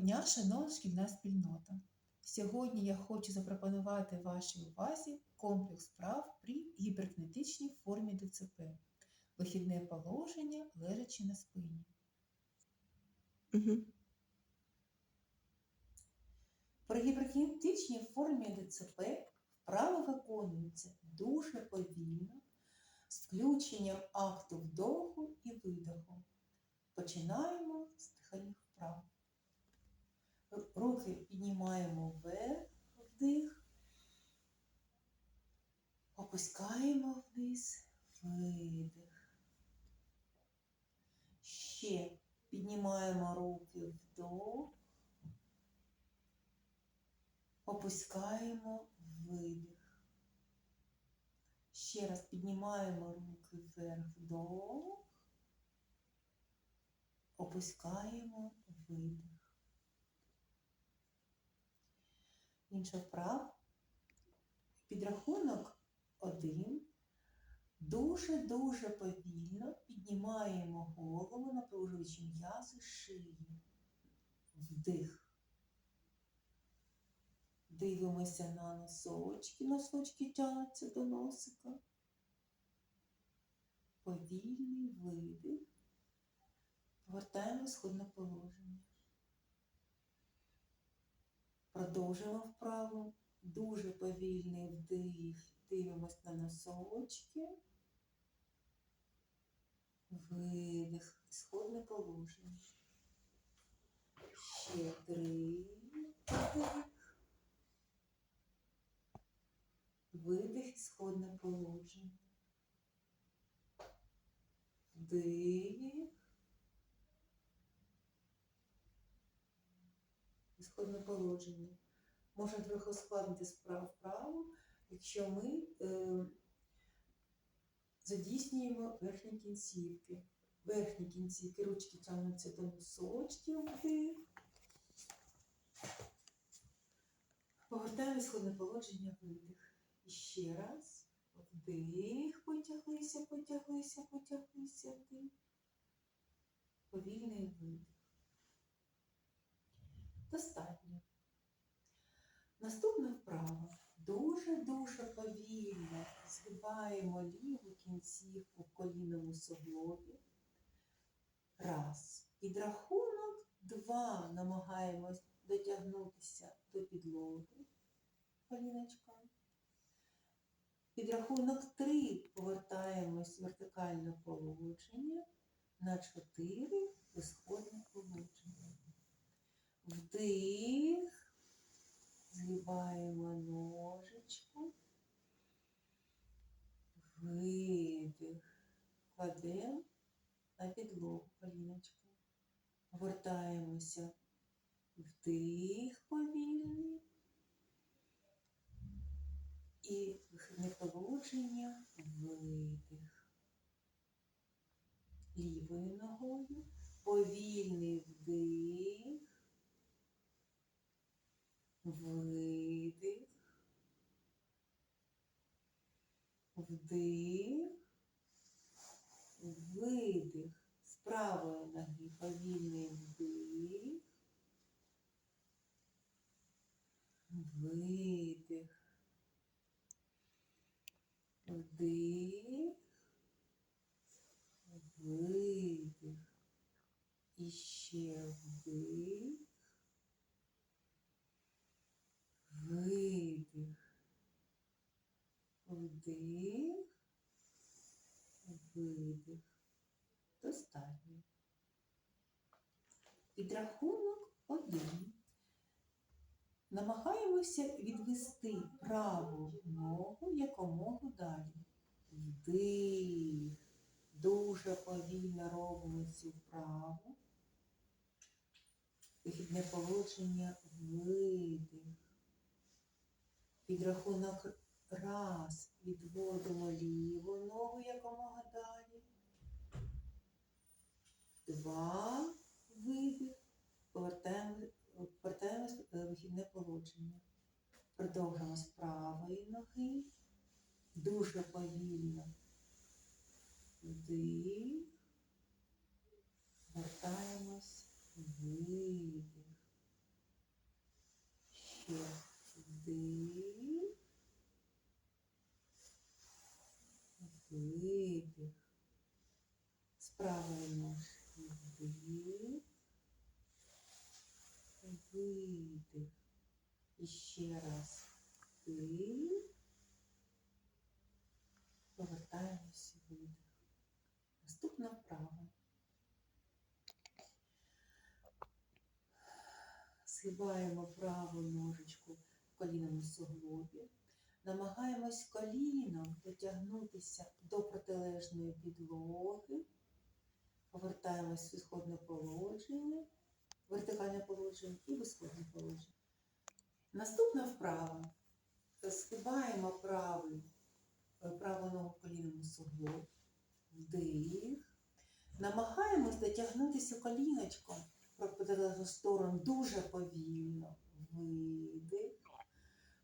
дня, шановна шкільна спільнота! Сьогодні я хочу запропонувати вашій увазі комплекс вправ при гіперкінетичній формі ДЦП. Вихідне положення, лежачи на спині. Угу. При гіперкінетичній формі ДЦП вправи виконуються дуже повільно, з включенням акту вдоху і видоху. Починаємо з дихальних вправ. Руки піднімаємо вверх, вдих, опускаємо вниз, видих. Ще піднімаємо руки вдох, опускаємо видих. Ще раз піднімаємо руки вверх вдох, опускаємо видих. Інша вправа. Підрахунок один. Дуже-дуже повільно піднімаємо голову, напружуючи м'язи шиї. Вдих. Дивимося на носочки. Носочки тягнуться до носика. Повільний видих. Повертаємо сходне положення. Продовжуємо вправо. Дуже повільний вдих. Дивимось на носочки. Видих. Сходне положення. Ще три. Вдих. Видих. Сходне положення. Вдих. Сходне положення. Можна трохи ускладнити справу вправо, якщо ми е, задійснюємо верхні кінцівки. Верхні кінцівки ручки тягнуться до носочків вдих. Повертаємо сходне положення видих. І ще раз. Вдих, потяглися, потяглися, потяглися вдих. Повільний видих. Достатньо. Наступна вправа. Дуже-дуже повільно згибаємо ліву кінцівку в колінному суглобі. Раз. Підрахунок два. Намагаємось дотягнутися до підлоги коліночком. Підрахунок три. Повертаємось в вертикальне положення. На чотири висходне положення. Вдих, згибаємо ножичку, видих, кладемо на підлогу коліночку. Повертаємося. Вдих повільний. І вихідне видих. Лівою ногою, повільний вдих. Видих. Вдих. Видих. З правої ноги повільний вдих. Видих. Вдих. Видих. І ще вдих. Видих. Вдих. Видих. Достатньо. Підрахунок один. Намагаємося відвести праву ногу якомога далі. Вдих. Дуже повільно робимо цю вправу. Вихідне положення видих. Підрахунок раз. Відводимо ліву ногу якомога далі два види, повертаємо е, вихідне положення. Продовжуємо з правої ноги. Дуже повільно. Вдих. Вертаємось видих. Ще вдих. Видих. З правої ноги. Намагаємось коліном дотягнутися до протилежної підлоги. Повертаємось в ісходне положення, вертикальне положення і в ісходне положення. Наступна вправа. Правий, е, праву ногу в колінному суглобі. Вдих. Намагаємось дотягнутися коліночком в протилежну сторону дуже повільно. Видих.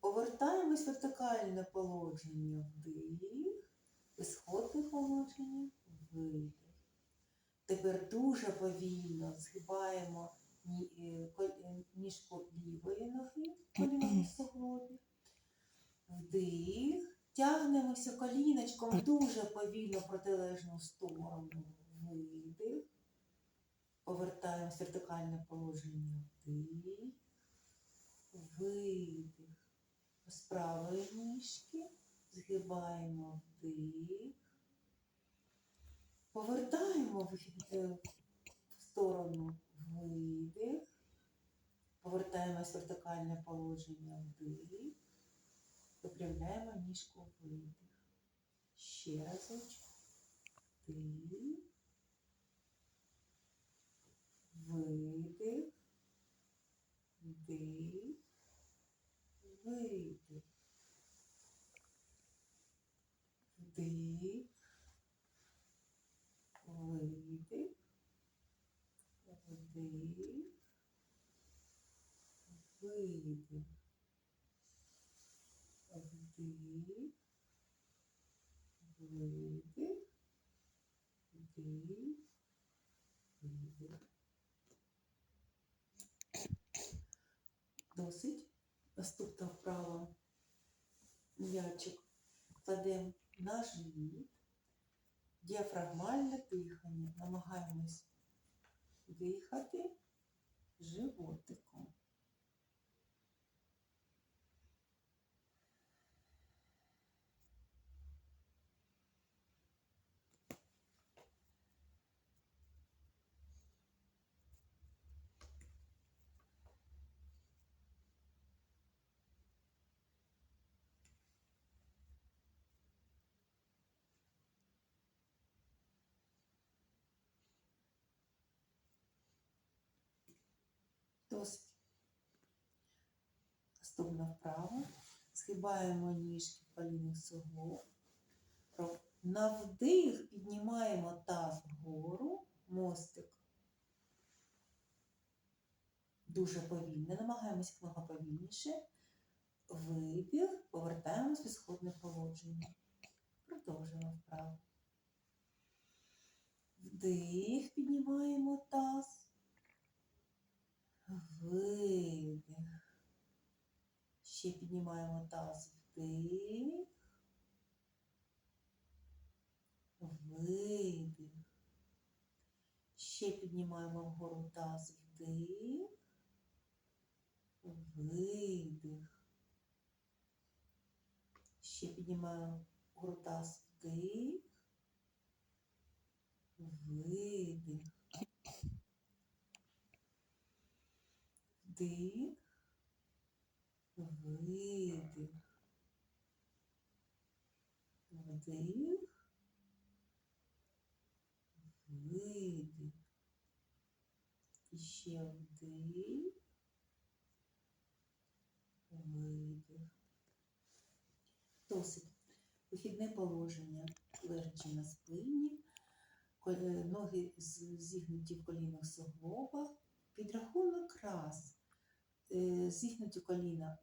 Повертаємось вертикальне положення. Вдих. Ісходне положення. Видих. Тепер дуже повільно згибаємо е, е, ніжку лівої ноги в суглобі. Вдих. Тягнемося коліночком дуже повільно в протилежну сторону. Видих. Повертаємося в вертикальне положення. Вдих. Видих. З правої ніжки згибаємо вдих. Повертаємо е, в сторону видих. Повертаємось в вертикальне положення вдих. Випрямляємо ніжку видих. Ще разочок. Вдих. Видих. Вдих. Видих. Вдих. Видих. Вдих. Видих. Вдих. Видих. Вдих. Видих. Досить. Наступна вправа. М'ячик кладемо на живіт. Діафрагмальне дихання. Намагаємось дихати животиком. Досить. Наступна вправа. Схибаємо ніжки в колінних суглоб. На вдих піднімаємо таз вгору, мостик. Дуже повільно. Намагаємося якомога повільніше. Видих, повертаємось в ісходне положення. Продовжуємо вправо. Вдих, піднімаємо таз. Видих. Ще піднімаємо таз. Вдих. Видих. Ще піднімаємо вгору таз. Вдих. Видих. Ще піднімаємо вгору таз. Вдих. Видих. Вдих. Видих. Вдих. Видих. Ще вдих. Видих. Досить. Вихідне положення, лежачи на спині, е, ноги зігнуті в колінах суглобах, підрахунок раз. Е, Зігнуті коліна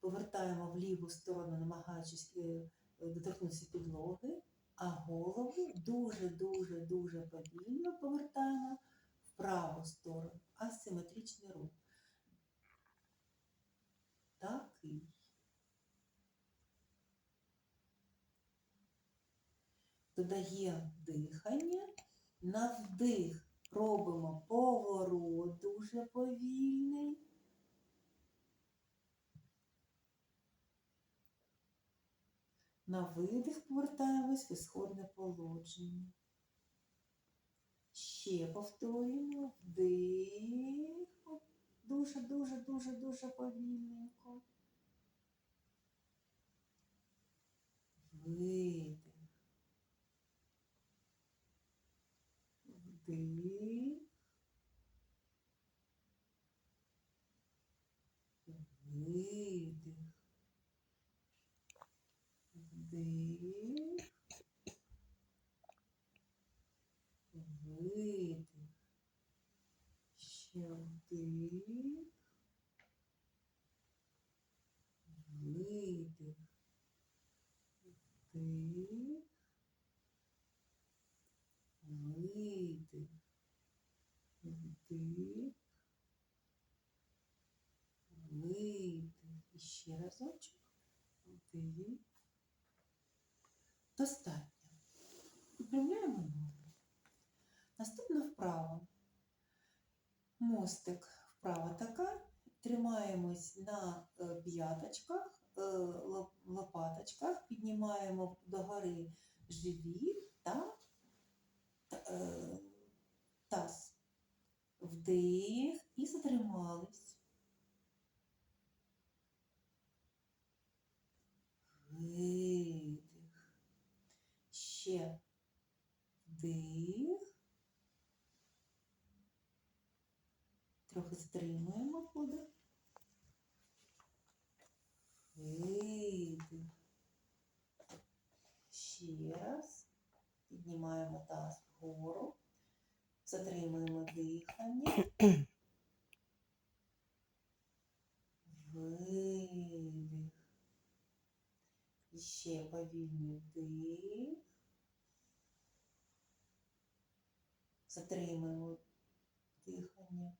повертаємо в ліву сторону, намагаючись е, доторкнутися підлоги, а голову дуже-дуже дуже повільно повертаємо в праву сторону. Асиметричний рух. Такий. Додаємо дихання. На вдих робимо поворот дуже повільний. На видих повертаємось в ісходне положення. Ще повторюємо. Вдих. Дуже, дуже, дуже, дуже повільненько. Видих. Вдих. Видих. Вдих. Видих. Ще вдих. Видих. Вдих. Видих. Вдих. Видих. І ще разочок. Вдих. Достатньо. Випрямляємо ноги. Наступна вправа. Мостик вправа така. Тримаємось на е, п'яточках, е, лопаточках, піднімаємо догори живіт та та, е. Вдих і затримались. Видих. Ще вдих. Трохи затримуємо подих. Видих. Ще раз. Піднімаємо таз вгору. Затримуємо дихання. Видих. Ще повільний вдих. Затримуємо дихання.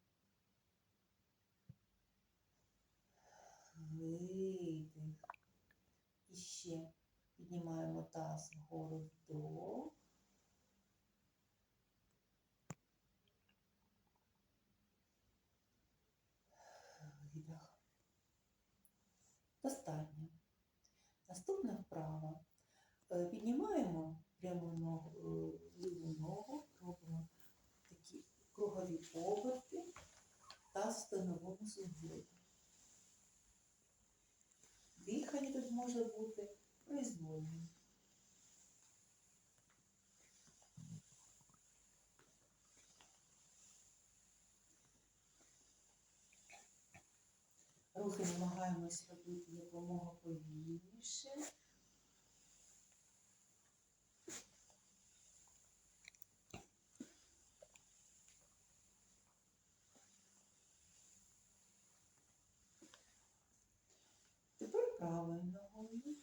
Видих. І ще піднімаємо таз вгору вдох. Видих. Достатньо. Наступна вправа. Е, Піднімаємо пряму ногу, е, ліву ногу, робимо такі кругові оберти та становому суглобі. Дихання тут може бути произвольним. Рухи намагаємось робити якомога повільніше. Тепер правою ногою.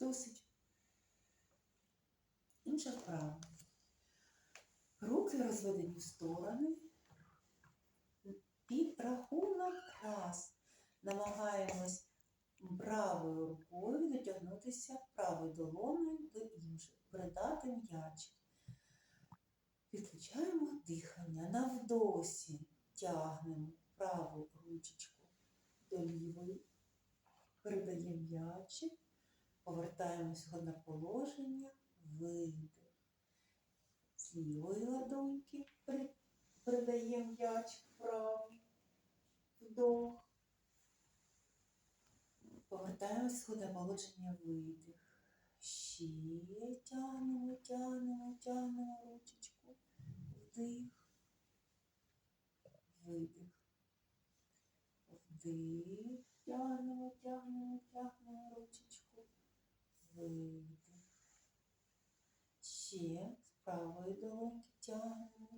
Досить. Інша вправа. Руки розведені в сторони. Під рахунок раз. Намагаємось правою рукою дотягнутися правою долоною до іншої, передати м'яч. Підключаємо дихання. На вдосі тягнемо праву ручечку до лівої, передаємо м'ячик, повертаємось на положення, видих. З лівої ладоньки передаємо м'яч вправо, вдох. Повертаємось сходне положення, видих. Ще тягнемо, тягнемо, тягнемо ручечку. Вдих. Видих. Вдих. Тягнемо, тягнемо, тягнемо ручечку. Видих. Ще з правої долоньки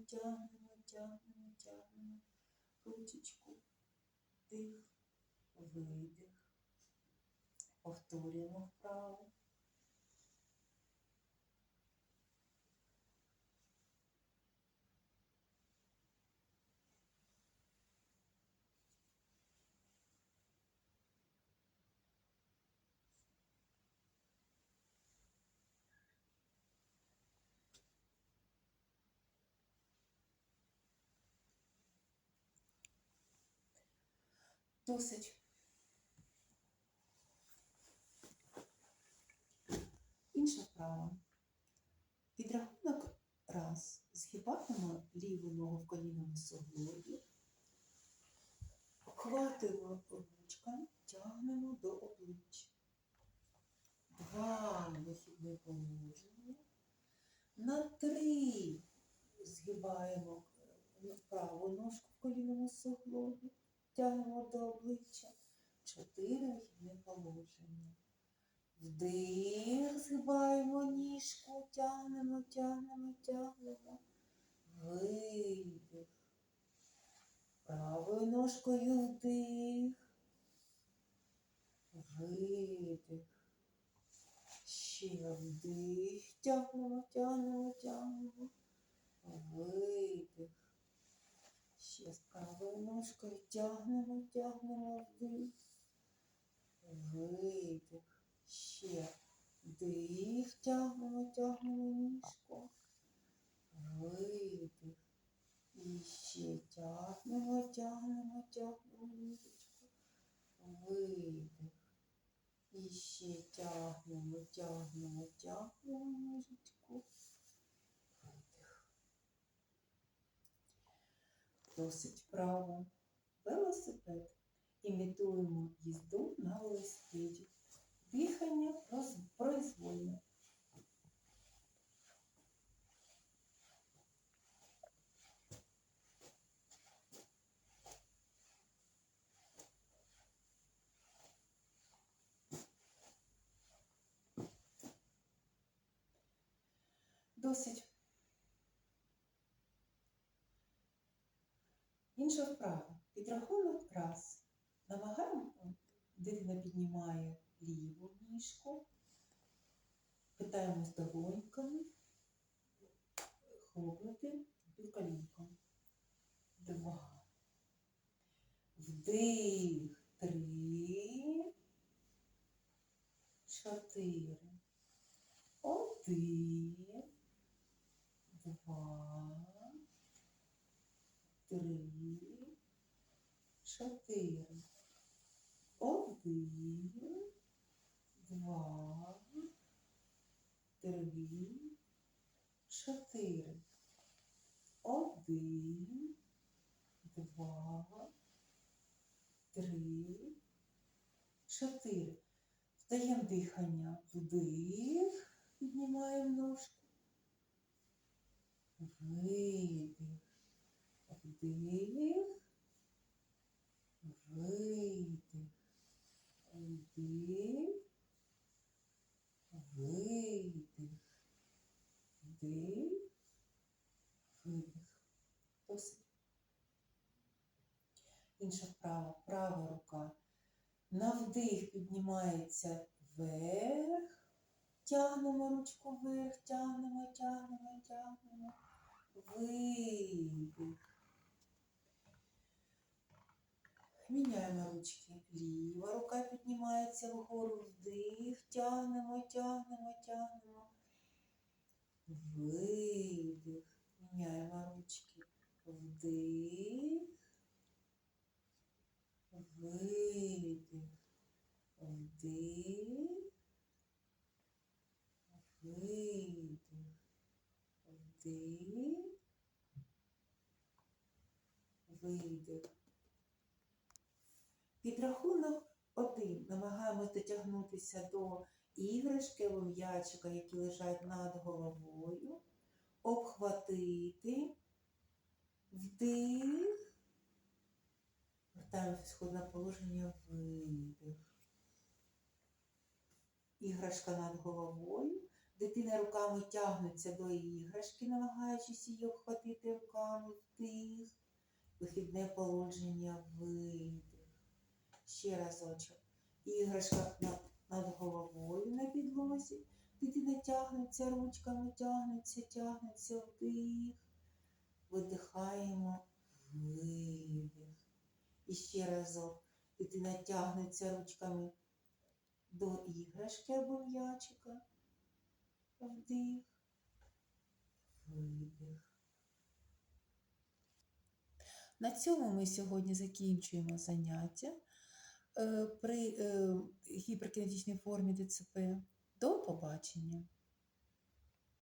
тягнемо, тягнемо, тягнемо, ручечку. тих, Видих. Повторюємо вправо. Досить. Інша вправа. Підрахунок раз. Згибаємо ліву ногу в колінному суглобі. Обхватуємо ручками, тягнемо до обличчя. Два вихідне положення. На три згибаємо е, праву ножку в колінному суглобі тягнемо до обличчя. Чотири вихідне положення. Вдих, згибаємо ніжку, тягнемо, тягнемо, тягнемо. Видих. Правою ножкою вдих. Видих. Ще вдих. Тягнемо, тягнемо, тягнемо. Видих. Ще з правою ножкою тягнемо, тягнемо вдих. Видих. Ще вдих, тягнемо, тягнемо ніжку. Видих. І ще тягнемо, тягнемо, тягнемо ніжечку. Видих. І ще тягнемо, тягнемо, тягнемо ніжечку. Видих. Досить вправо. Велосипед. Імітуємо їзду на велосипеді. Дихання произвольне. Досить. Інша вправа. Підрахунок раз. Намагаємо, дитина піднімає ліву ніжку. Питаємось долоньками. Хлопнути під колінком. Два. Вдих. Три. Чотири. Один. Два. Три. Чотири. Один. Два. Три. Чотири. Один. Два. Три. Чотири. Вдаємо дихання. Вдих. Піднімаємо ножку. Видих. Вдих. Видих. Вдих. Видих. Вдих. Видих. Досить. Інша вправа. Права рука. На вдих піднімається вверх. Тягнемо ручку вверх, тягнемо, тягнемо, тягнемо. Видих. Міняємо ручки. Ліва рука піднімається вгору, вдих, тягнемо, тягнемо, тягнемо. Видих. Міняємо ручки. Вдих. Видих. Вдих. Видих. Вдих. Видих. Підрахунок один. Намагаємось дотягнутися до іграшки або м'ячика, які лежать над головою. Обхватити. Вдих. Вертаємося в сходне положення. Видих. Іграшка над головою. Дитина руками тягнеться до іграшки, намагаючись її обхватити руками. Вдих. Вихідне положення. Ще разочок. Іграшка над, над головою на підлозі. Дитина тягнеться ручками, тягнеться, тягнеться вдих. Видихаємо видих. І ще разок. Дитина тягнеться ручками до іграшки або м'ячика. Вдих. Видих. На цьому ми сьогодні закінчуємо заняття при е, гіперкінетичній формі ДЦП. До побачення!